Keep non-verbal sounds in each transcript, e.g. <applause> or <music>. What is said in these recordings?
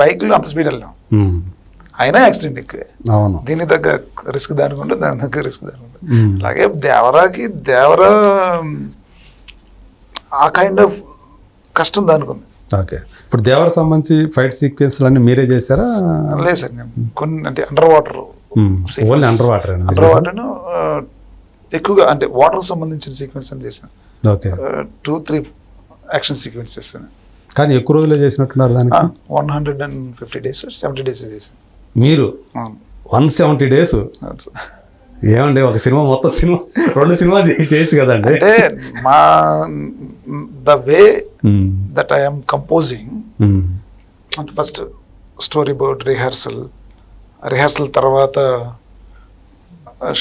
బైక్లో అంత స్పీడ్ వెళ్ళాం. అయినా యాక్సిడెంట్ ఎక్కువే. అవును. దీనికి తగ్గ రిస్క్ దానికి ఉంటుంది దానికి తగ్గ రిస్క్ దానికి ఉంటుంది ఉమ్. అలాగే దేవరాకి దేవరా ఆ కైండ్ ఆఫ్ కష్టం దానికి ఉంది. ఓకే. ఇప్పుడు దేవర సంబంధించి ఫైట్ సీక్వెన్స్లు అన్ని మీరే చేశారా? లేదు సార్ నేను కొన్ని అంటే under water only under water under water ఎక్కువగా అంటే వాటర్ సంబంధించిన సీక్వెన్స్ అని చేశాను. Okay. Two three action sequence చేశాను. కానీ ఎక్కువ రోజులే చేసినట్టున్నారు దానికి one hundred and fifty days seventy days చేశాను మీరు. One seventy days. ఏమండి ఒక సినిమా మొత్తం సినిమా రెండు సినిమా చేయొచ్చు కదండి అంటే మా the way. That I'm composing. అంటే first story board rehearsal rehearsal తర్వాత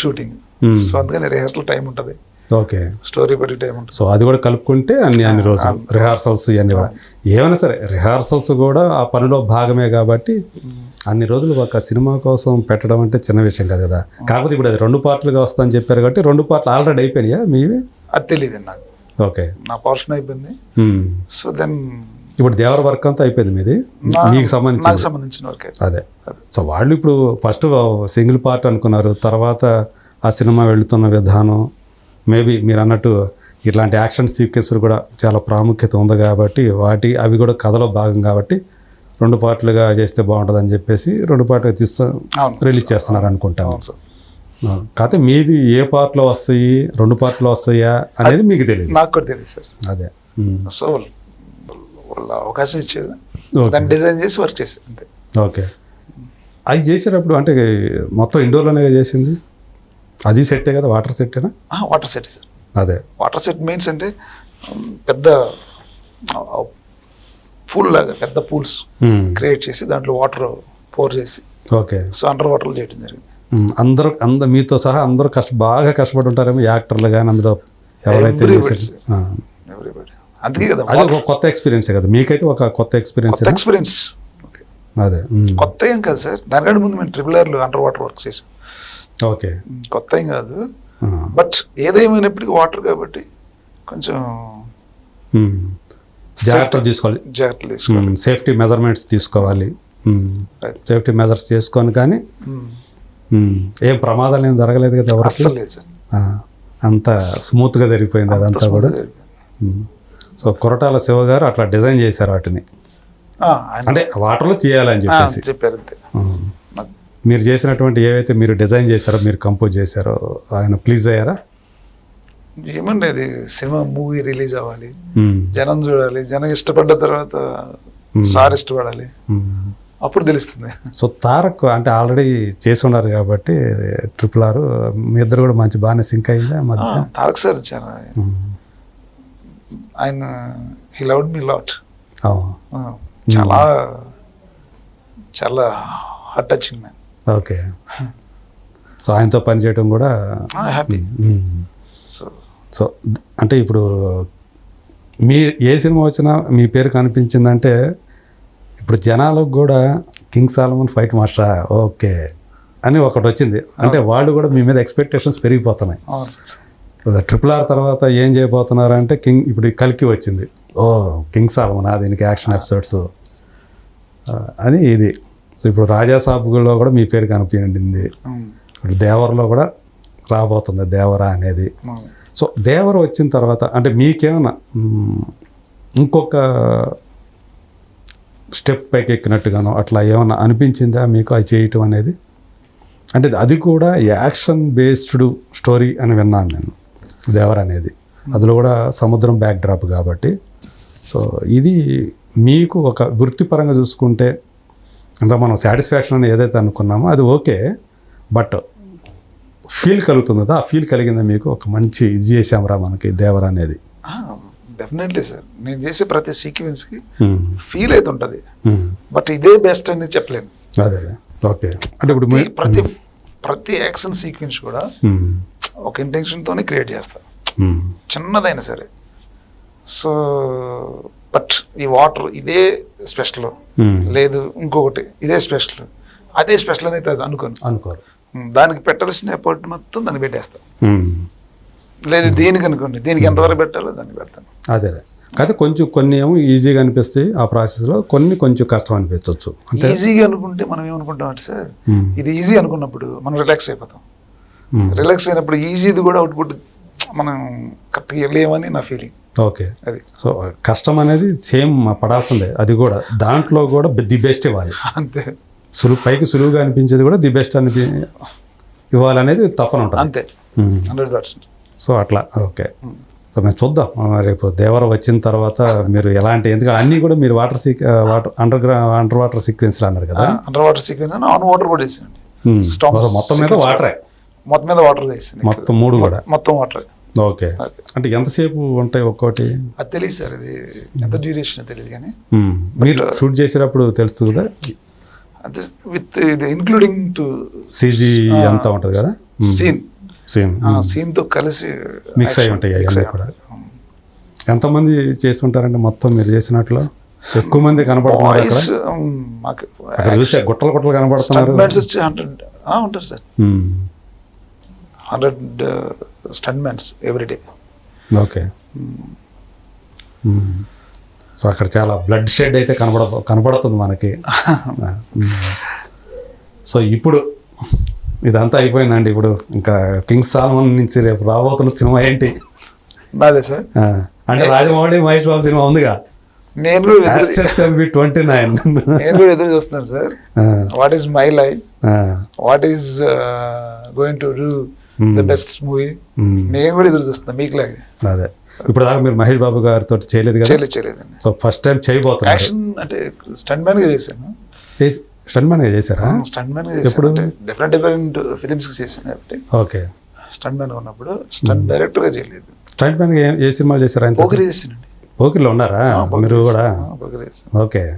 షూటింగ్ Hmm. సో అందుకని రిహార్సల్ టైం ఉంటుంది ఓకే. స్టోరీ బట్టి టైం ఉంటుంది. సో అది కూడా కలుపుకుంటే అన్ని అన్ని రోజులు. రిహార్సల్స్ ఇవన్నీ కూడా. ఏమైనా సరే రిహార్సల్స్ కూడా ఆ పనిలో భాగమే కాబట్టి అన్ని రోజులు ఒక సినిమా కోసం పెట్టడం అంటే చిన్న విషయం కాదు కదా. కాకపోతే ఇప్పుడు అది రెండు పార్ట్లుగా వస్తుందని చెప్పారు కాబట్టి రెండు పార్ట్లు ఆల్రెడీ అయిపోయినాయా మీవి? అది తెలియదు నాకు. ఓకే. నా పోర్షన్ అయిపోయింది. సో దెన్ ఇప్పుడు దేవర వర్క్ అంతా అయిపోయింది మీది? మీకు సంబంధించి సంబంధించిన వరకే అదే. సో వాళ్ళు ఇప్పుడు ఫస్ట్ సింగిల్ పార్ట్ అనుకున్నారు తర్వాత ఆ సినిమా వెళుతున్న విధానం మేబీ మీరు అన్నట్టు ఇట్లాంటి యాక్షన్ సీక్వెన్స్లు కూడా చాలా ప్రాముఖ్యత ఉంది కాబట్టి వాటి అవి కూడా కథలో భాగం కాబట్టి రెండు పార్ట్లుగా చేస్తే బాగుంటుందని చెప్పేసి రెండు పార్ట్లుగా తీస్తా రిలీజ్ చేస్తున్నారు అనుకుంటాను. కాకపోతే మీది ఏ పార్ట్లో వస్తాయి రెండు పార్ట్లో వస్తాయా అనేది మీకు తెలియదు నాకు కూడా తెలియదు సార్. అదే. సో వాళ్ళు అవకాశం ఇచ్చేది. దాన్ని డిజైన్ చేసి వర్క్ చేసి అంతే. ఓకే. అది చేసేటప్పుడు అంటే మొత్తం ఇండోర్లోనే చేసింది? అది సెట్టే కదా? వాటర్ సెట్టేనా వాటర్ సెట్ సార్. అదే. వాటర్ సెట్ మీన్స్ అంటే పెద్ద పూల్ లాగా పెద్ద పూల్స్. క్రియేట్ చేసి దాంట్లో వాటర్ పోర్ చేసి ఓకే. సో అండర్ వాటర్లో చేయడం జరిగింది. ఉమ్, అందరూ అంద మీతో సహా అందరూ కష్ట బాగా కష్టపడి ఉంటారేమో యాక్టర్లు కానీ అందులో ఎవరైతే అందుకే కదా అది ఒక కొత్త ఎక్స్పీరియన్స్ కదా? మీకైతే ఒక కొత్త ఎక్స్పీరియన్స్ ఎక్స్పీరియన్స్ అదే. ఉమ్. కొత్త ఏం కాదు సార్. దానికంటే ముందు మేము ట్రిపుల్ ఆర్లో అండర్ వాటర్ వర్క్ చేసాం. ఓకే. కొత్త ఏం కాదు. బట్ ఏదేమైనప్పటికీ వాటర్ కాబట్టి కొంచెం. జాగ్రత్తలు తీసుకోవాలి. జాగ్రత్తలు తీసుకోవాలి. సేఫ్టీ మెజర్మెంట్స్ తీసుకోవాలి. సేఫ్టీ మెజర్స్ చేసుకొని కానీ ఏం ప్రమాదాలు ఏం జరగలేదు కదా ఆ, అంత స్మూత్గా జరిగిపోయింది అంత అదంతా కూడా. సో కొరటాల శివ గారు అట్లా డిజైన్ చేశారు వాటిని. అంటే వాటర్లో చేయాలని చెప్పేసి. చెప్పారు మీరు చేసినటువంటి ఏవైతే మీరు డిజైన్ చేశారో మీరు కంపోజ్ చేశారో ఆయన ప్లీజ్ అయ్యారా ఏమండి అది సినిమా మూవీ రిలీజ్ అవ్వాలి ఉమ్. జనం చూడాలి జనం ఇష్టపడ్డ తర్వాత Hmm. సార్ ఇష్టపడాలి ఉమ్. అప్పుడు తెలుస్తుంది సో తారక్ అంటే ఆల్రెడీ చేసి ఉన్నారు కాబట్టి ట్రిపుల్ ఆర్ మీ ఇద్దరు కూడా మంచి బాగానే సింక్ అయిందా మధ్య తారక్ సార్ చాలా. ఆయన హీ లవ్డ్ మీ లాట్. చాలా చాలా heart touching man okay. So ఆయనతో పనిచేయడం కూడా హ్యాపీ. సో సో అంటే ఇప్పుడు మీ ఏ సినిమా వచ్చినా మీ పేరు కనిపించిందంటే ఇప్పుడు జనాలకు కూడా కింగ్ సాలమన్ ఫైట్ మాస్టరా? ఓకే. అని ఒకటి వచ్చింది. అంటే వాళ్ళు కూడా మీ మీద ఎక్స్పెక్టేషన్స్ పెరిగిపోతున్నాయి. ట్రిపుల్ ఆర్ తర్వాత ఏం చేయబోతున్నారు అంటే కింగ్ ఇప్పుడు కల్కి వచ్చింది. ఓ కింగ్ సాలమనా దీనికి యాక్షన్ ఎపిసోడ్స్? అని ఇది. సో ఇప్పుడు రాజా సాబులో కూడా మీ పేరు కనిపించింది. ఇప్పుడు దేవరలో కూడా రాబోతుంది దేవర అనేది. సో దేవర వచ్చిన తర్వాత అంటే మీకేమన్నా మ్, ఇంకొక స్టెప్ పైకి ఎక్కినట్టుగానో అట్లా ఏమన్నా అనిపించిందా మీకు అది చేయటం అనేది? అంటే అది కూడా యాక్షన్ బేస్డ్ స్టోరీ అని విన్నాను నేను దేవర అనేది. అందులో కూడా సముద్రం బ్యాక్ డ్రాప్ కాబట్టి. సో ఇది మీకు ఒక వృత్తిపరంగా చూసుకుంటే ఇంకా మనం సాటిస్ఫాక్షన్ అని ఏదైతే అనుకున్నామో అది ఓకే బట్ ఫీల్ కలుగుతుంది ఆ ఫీల్ కలిగిందా మీకు ఒక మంచి ఇది చేసాంరా మనకి దేవర అనేది డెఫినెట్లీ సార్ నేను చేసే ప్రతి సీక్వెన్స్కి. ఫీల్ అయితే ఉంటుంది. బట్ ఇదే బెస్ట్ అని చెప్పలేను అదే ఓకే అంటే ఇప్పుడు ప్రతి ప్రతి యాక్షన్ సీక్వెన్స్ కూడా మ్మ్. ఒక ఇంటెన్షన్తోనే క్రియేట్ చేస్తా. చిన్నదైనా సరే సో బట్ ఈ వాటర్ ఇదే స్పెషల్ మ్మ్. లేదు ఇంకొకటి ఇదే స్పెషల్ అదే స్పెషల్ అని అయితే అనుకోను. అనుకోరు. దానికి పెట్టాల్సిన ఎఫర్ట్ మొత్తం దానికి పెట్టేస్తా. మ్మ్. లేదు దీనికి అనుకోండి దీనికి ఎంతవరకు పెట్టాలో దానికి పెడతాను. అదే కాకపోతే కొంచెం కొన్ని ఏమో ఈజీగా అనిపిస్తాయి ఆ ప్రాసెస్లో కొన్ని కొంచెం కష్టం అనిపించవచ్చు అంతే? ఈజీగా అనుకుంటే మనం ఏమనుకుంటాం అంటే సార్. ఇది ఈజీ అనుకున్నప్పుడు మనం రిలాక్స్ అయిపోతాం. రిలాక్స్ అయినప్పుడు ఈజీది కూడా అవుట్పుట్ మనం కరెక్ట్గా వెళ్ళేమని నా ఫీలింగ్ ఓకే. అది. సో కష్టం అనేది సేమ్ పడాల్సిందే. అది కూడా. దాంట్లో కూడా ది బెస్ట్ ఇవ్వాలి. అంతే. సులువు పైకి సులువుగా అనిపించేది కూడా ది బెస్ట్ అనిపి ఇవ్వాలనేది తప్పన ఉంటుంది. అంతే. Hundred percent. సో అట్లా. ఓకే. సో మేము చూద్దాం. రేపు దేవర వచ్చిన తర్వాత మీరు ఎలాంటి ఎందుకంటే అన్నీ కూడా మీరు వాటర్ సీక్ వాటర్ అండర్ గ్రౌ అండర్ వాటర్ సీక్వెన్స్లు అన్నారు కదా? Under water sequence on water కూడా. Storms మొత్తం- మీద వాటరే. మొత్తం మీద వాటర్ వేసాను మొత్తం మూడు కూడా. మొత్తం వాటర్. ఓకే. అంటే ఎంతసేపు ఉంటాయి ఒక్కోటి? అది తెలియదు సార్ ఇది ఎంత డ్యూరేషన్ తెలియదు కానీ. మీరు షూట్ చేసేటప్పుడు తెలుస్తుంది కదా? అంటే విత్ ఇది ఇంక్లూడింగ్ టు సీజీ అంతా ఉంటుంది కదా? సీన్. సీన్. తో కలిసి మిక్స్ అయి ఉంటాయి అవన్నీ కూడా. ఎంతమంది చేస్తుంటారండి మొత్తం మీరు చేసినట్లు? ఎక్కువ మంది కనపడుతున్నారు చూస్తే గుట్టలు గుట్టలు కనపడుతున్నారు. వచ్చి హండ్రెడ్ ఉంటారు sir. Hundred stunt mans everyday okay. So అక్కడ చాలా బ్లడ్ షెడ్ అయితే కనపడ కనపడుతుంది మనకి. <laughs> సో ఇప్పుడు ఇదంతా అయిపోయిందండి. ఇప్పుడు ఇంకా కింగ్ సాల్మన్ నుంచి రేపు రాబోతున్న సినిమా ఏంటి? నాదే సార్. అంటే రాజమౌళి మహేష్ బాబు సినిమా ఉందిగా? నేను ఎస్ఎస్ఎంబి ట్వంటీ నైన్ నేను కూడా ఎదురు చూస్తున్నాను sir. What is my life what is going to do the best movie నేను కూడా ఎదురు చూస్తున్నా మీకు లాగే అదే. ఇప్పుడు దాకా మీరు మహేష్ బాబు గారితో చేయలేదు కదా? చేయలేదు చేయలేదండి. సో ఫస్ట్ టైం చేయబోతున్నారు. యాక్షన్ అంటే స్టంట్ మ్యాన్గా చేశాను. స్టన్ మ్యాన్ చేశారా? స్టంట్ మ్యాన్గా చేశాను. ఎప్పుడు? డిఫరెంట్ డిఫరెంట్ ఫిలిమ్స్ చేశాను కాబట్టి. ఓకే. స్టంట్ మ్యాన్ ఉన్నప్పుడు స్టంట్ డైరెక్టర్గా చేయలేదు. స్టంట్ మ్యాన్ ఏ సినిమాలు చేశారా ఆయన పోకరి చేశానండి. పోకిర్లో ఉన్నారా? మీరు కూడా? ఓకే.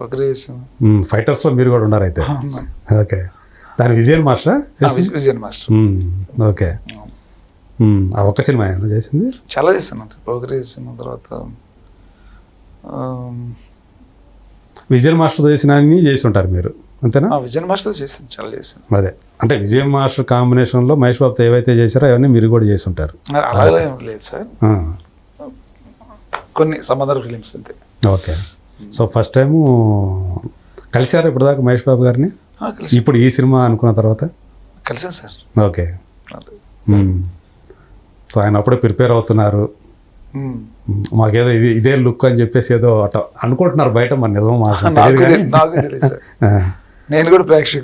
పోకరి చేశాను. ఫైటర్స్లో మీరు కూడా ఉన్నారు అయితే. ఓకే. దాని విజయన్ మాస్టరా? విజయన్ మాస్టర్. ఓకే. ఆ ఒక్క సినిమా చేసింది? చాలా చేశాను. పోకరి చేశాను తర్వాత విజయన్ మాస్టర్ చేసిన అన్ని చేసి ఉంటారు మీరు. అంతేనా? ఆ, విజయన్ మాస్టర్ చేశాను. చాలా చేశాను. అదే. అంటే విజయ్ మాస్టర్ కాంబినేషన్లో మహేష్ బాబుతో ఏవైతే చేశారో అవన్నీ మీరు కూడా చేసి ఉంటారు. అలాగే. ఏం లేదు సార్. కొన్ని సమాధాన ఫిలిమ్స్ అంతే. ఓకే. సో ఫస్ట్ టైము కలిశారు ఇప్పుడు దాకా మహేష్ బాబు గారిని? కలిసి. ఇప్పుడు ఈ సినిమా అనుకున్న తర్వాత? కలిసాను సార్. ఓకే. సో ఆయన అప్పుడే ప్రిపేర్ అవుతున్నారు. మాకేదో ఇది ఇదే లుక్ అని చెప్పేసి ఏదో అట అనుకుంటున్నారు బయట మన నిజం <laughs> నాకు. <laughs> నేను కూడా ప్రేక్షకుడు